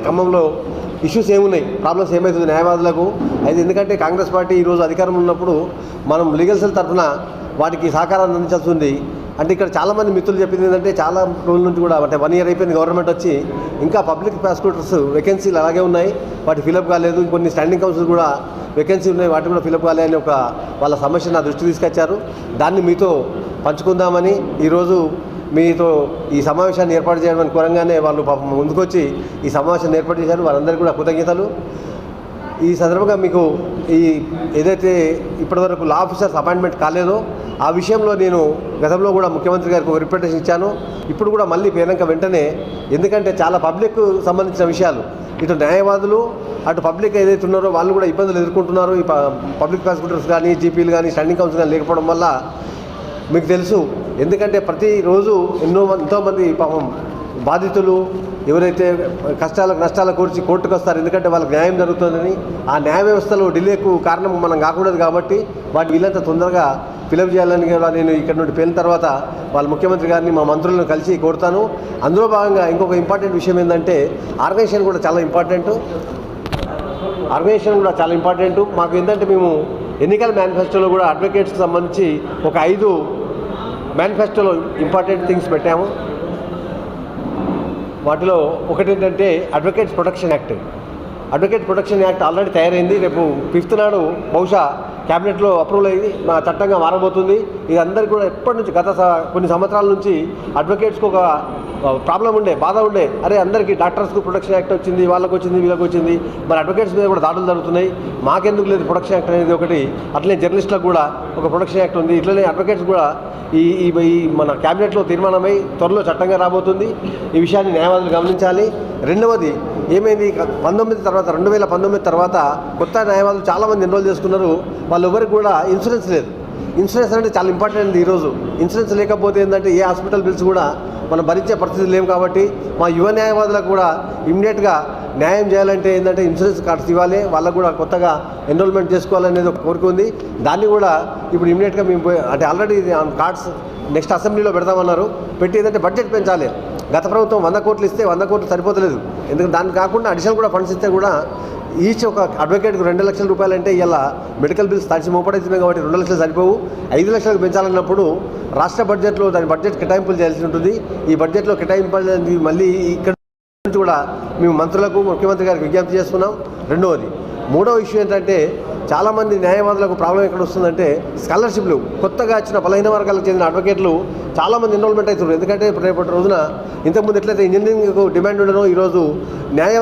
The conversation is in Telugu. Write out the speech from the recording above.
ఖమ్మంలో ఇష్యూస్ ఏమున్నాయి? ప్రాబ్లమ్స్ ఏమవుతుంది న్యాయవాదులకు? అయితే ఎందుకంటే కాంగ్రెస్ పార్టీ ఈరోజు అధికారం ఉన్నప్పుడు మనం లీగల్ సెల్ తరఫున వాటికి సహకారాన్ని అందించాల్సి ఉంది. అంటే ఇక్కడ చాలామంది మిత్రులు చెప్పింది ఏంటంటే చాలా రోజుల నుంచి కూడా అంటే వన్ ఇయర్ అయిపోయింది గవర్నమెంట్ వచ్చి ఇంకా పబ్లిక్ ప్రాసిక్యూటర్స్ వేకెన్సీలు అలాగే ఉన్నాయి. వాటి ఫిలప్ కాలేదు. కొన్ని స్టాండింగ్ కౌన్సిల్ కూడా వేకెన్సీ ఉన్నాయి. వాటి కూడా ఫిలప్ కాలేదని ఒక వాళ్ళ సమస్య నా దృష్టి తీసుకొచ్చారు. దాన్ని మీతో పంచుకుందామని ఈరోజు మీతో ఈ సమావేశాన్ని ఏర్పాటు చేయడం కోరంగానే వాళ్ళు పాపం ముందుకొచ్చి ఈ సమావేశాన్ని ఏర్పాటు చేశారు. వారందరికీ కూడా కృతజ్ఞతలు. ఈ సందర్భంగా మీకు ఈ ఏదైతే ఇప్పటివరకు లా ఆఫీసర్స్ అపాయింట్మెంట్ కాలేదో ఆ విషయంలో నేను గతంలో కూడా ముఖ్యమంత్రి గారికి ఒక రిప్రజెంటేషన్ ఇచ్చాను. ఇప్పుడు కూడా మళ్ళీ పేరంక వెంటనే ఎందుకంటే చాలా పబ్లిక్ సంబంధించిన విషయాలు. ఇటు న్యాయవాదులు అటు పబ్లిక్ ఏదైతే ఉన్నారో వాళ్ళు కూడా ఇబ్బందులు ఎదుర్కొంటున్నారు. ఈ పబ్లిక్ ప్రాసిక్యూటర్స్ కానీ జీపీలు కానీ స్టాండింగ్ కౌన్సిల్ కానీ లేకపోవడం వల్ల మీకు తెలుసు. ఎందుకంటే ప్రతిరోజు ఎన్నో ఎంతోమంది పాపం బాధితులు ఎవరైతే కష్టాలకు నష్టాలకు కూర్చి కోర్టుకు వస్తారు ఎందుకంటే వాళ్ళకి న్యాయం జరుగుతుందని ఆ న్యాయ వ్యవస్థలో డిలేకు కారణం మనం కాకూడదు కాబట్టి వాటి వీళ్ళంతా తొందరగా ఫిలప్ చేయాలని కూడా నేను ఇక్కడ నుండి పోయిన తర్వాత వాళ్ళ ముఖ్యమంత్రి గారిని మా మంత్రులను కలిసి కోరుతాను. అందులో భాగంగా ఇంకొక ఇంపార్టెంట్ విషయం ఏంటంటే ఆర్గనైజేషన్ కూడా చాలా ఇంపార్టెంట్. ఆర్గనైజేషన్ కూడా చాలా ఇంపార్టెంట్. మాకు ఏంటంటే మేము ఎన్నికల మేనిఫెస్టోలో కూడా అడ్వకేట్స్కి సంబంధించి ఒక ఐదు మేనిఫెస్టోలో ఇంపార్టెంట్ థింగ్స్ పెట్టాము. వాటిలో ఒకటి ఏంటంటే advocates protection act advocate protection act already తయారైంది. రేపు ఫిఫ్త్ నాడు బహుశా క్యాబినెట్లో అప్రూవల్ అయ్యి మా చట్టంగా మారబోతుంది. ఇది అందరికీ కూడా ఎప్పటి నుంచి గత కొన్ని సంవత్సరాల నుంచి అడ్వకేట్స్కి ఒక ప్రాబ్లం ఉండే బాధ ఉండే. అరే అందరికీ డాక్టర్స్కి ప్రొటెక్షన్ యాక్ట్ వచ్చింది వాళ్ళకి వచ్చింది వీళ్ళకి వచ్చింది. మరి అడ్వకేట్స్ మీద కూడా దాడులు జరుగుతున్నాయి. మాకెందుకు లేదు ప్రొటెక్షన్ యాక్ట్ అనేది ఒకటి. అట్లనే జర్నలిస్టులకు కూడా ఒక ప్రొటెక్షన్ యాక్ట్ ఉంది. ఇట్లనే అడ్వకేట్స్ కూడా ఈ ఈ ఈ మన క్యాబినెట్లో తీర్మానమై త్వరలో చట్టంగా రాబోతుంది. ఈ విషయాన్ని న్యాయవాదులు గమనించాలి. రెండవది ఏమైంది? పంతొమ్మిది తర్వాత రెండు వేల పంతొమ్మిది తర్వాత కొత్త న్యాయవాదులు చాలామంది ఎన్రోల్ చేసుకున్నారు. వాళ్ళు ఎవరికి కూడా ఇన్సూరెన్స్ లేదు. ఇన్సూరెన్స్ అంటే చాలా ఇంపార్టెంట్ ఈరోజు. ఇన్సూరెన్స్ లేకపోతే ఏంటంటే ఏ హాస్పిటల్ బిల్స్ కూడా మనం భరించే పరిస్థితి లేవు కాబట్టి మా యువ న్యాయవాదులకు కూడా ఇమ్మీడియట్గా న్యాయం చేయాలంటే ఏంటంటే ఇన్సూరెన్స్ కార్డ్స్ ఇవ్వాలి. వాళ్ళకు కూడా కొత్తగా ఎన్రోల్మెంట్ చేసుకోవాలనేది ఒక కోరిక ఉంది. దాన్ని కూడా ఇప్పుడు ఇమ్మీడియట్గా మేము అంటే ఆల్రెడీ కార్డ్స్ నెక్స్ట్ అసెంబ్లీలో పెడతామన్నారు పెట్టి ఏంటంటే బడ్జెట్ పెంచాలి. గత ప్రభుత్వం వంద కోట్లు ఇస్తే వంద కోట్లు సరిపోతలేదు. ఎందుకంటే దానికి కాకుండా అడిషనల్ కూడా ఫండ్స్ ఇస్తే కూడా ఈచ్ ఒక అడ్వకేట్కి రెండు లక్షల రూపాయలు అంటే ఇలా మెడికల్ బిల్స్ తడిచి మోపడైతున్నాయి కాబట్టి రెండు లక్షలు సరిపోవు. ఐదు లక్షలకు పెంచాలన్నప్పుడు రాష్ట్ర బడ్జెట్లో దాని బడ్జెట్ కేటాయింపులు చేయాల్సి ఉంటుంది. ఈ బడ్జెట్లో కేటాయింపు అనేది మళ్ళీ ఇక్కడ నుంచి కూడా మేము మంత్రులకు ముఖ్యమంత్రి గారికి విజ్ఞప్తి చేస్తున్నాం. రెండవది మూడవ ఇష్యూ ఏంటంటే చాలామంది న్యాయవాదులకు ప్రాబ్లం ఎక్కడ వస్తుందంటే స్కాలర్షిప్లు. కొత్తగా వచ్చిన బలహీన వర్గాలకు చెందిన అడ్వకేట్లు చాలామంది ఎన్రోల్మెంట్ అవుతున్నారు. ఎందుకంటే రేపటి రోజున ఇంతకుముందు ఎట్లయితే ఇంజనీరింగ్ డిమాండ్ ఉండనో ఈరోజు న్యాయ